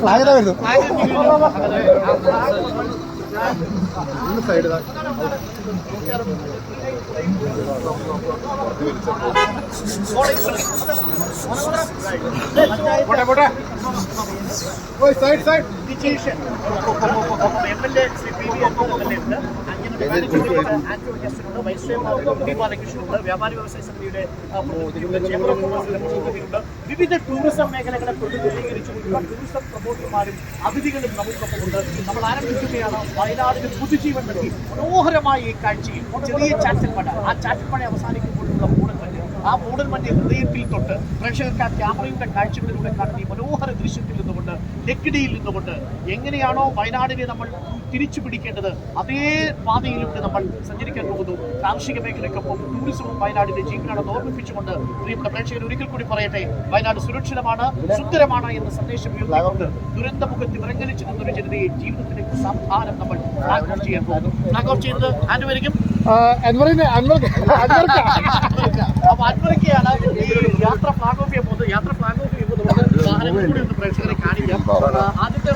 ഫ്ലാഗിലാ വരുന്നു സൈഡ് പോട്ടെ പോട്ടെ side side M L A Anto ജസ്റ്റിനുണ്ട് vice chairman ബാലകൃഷ്ണനുണ്ട് വ്യാപാരി വ്യവസായ സമിതിയുടെ ആ, പ്രതിനിധിയുണ്ട് ചേംബർ ഓഫ് കൊമേഴ്സിന്റെ പ്രതിനിധിയുണ്ട് വിവിധ ടൂറിസം മേഖലകളെ പ്രതിനിധീകരിച്ചുകൊണ്ടുള്ള ടൂറിസം പ്രമോട്ടർമാരും അതിഥികളും നമുക്കൊപ്പമുണ്ട്. നമ്മൾ ആരംഭിക്കുകയാണ്. വയനാടിന് പുതുജീവൻ നൽകി മനോഹരമായ ഈ കാഴ്ചയിൽ. ചെറിയ ചാറ്റൽമട ആ ചാറ്റൽമട അവസാനിക്കുമ്പോഴുള്ള മൂടൽമഞ്ഞ് ആ മൂടൽമഞ്ഞ് ഹൃദയത്തിൽ തൊട്ട് പ്രേക്ഷകർക്ക് ആ ക്യാമറയുടെ കാഴ്ചകളിലൂടെ കാണുന്ന ഈ മനോഹര ദൃശ്യത്തിൽ നിന്നുകൊണ്ട് ലക്കിടിയിൽ നിന്നുകൊണ്ട് എങ്ങനെയാണോ വയനാടിനെ നമ്മൾ തിരിച്ചു പിടിക്കേണ്ടത് അതേ പാതയിലൂടെ നമ്മൾ സഞ്ചരിക്കാൻ പോകുന്നു. കാർഷിക മേഖലയ്ക്കൊപ്പം ടൂറിസവും വയനാടിന്റെ ജീവനാണെന്ന് ഓർമ്മിപ്പിച്ചുകൊണ്ട് പ്രിയപ്പെട്ട പ്രേക്ഷകർ ഒരിക്കൽ കൂടി പറയട്ടെ വയനാട് സുരക്ഷിതമാണ് സുന്ദരമാണ് എന്ന സന്ദേശം ഉയർത്തിക്കൊണ്ട് ദുരന്തമുഖത്ത് വിറങ്ങലിച്ചു നിന്നൊരു ജനതയെ ജീവിതത്തിലേക്ക് സമാധാനം നമ്മൾ ഫ്ലാഗ് ഓഫ് ചെയ്യാൻ പോകുന്നു. ഫ്ലാഗ് ഓഫ് ചെയ്യുന്നത് ആൻഡുവരിക്കും അൻവറിന് അൻവർക്ക്. അപ്പൊ യാത്ര ഫ്ലാഗ് പ്രേക്ഷകരെ കാണിക്കാം. ആദ്യത്തെ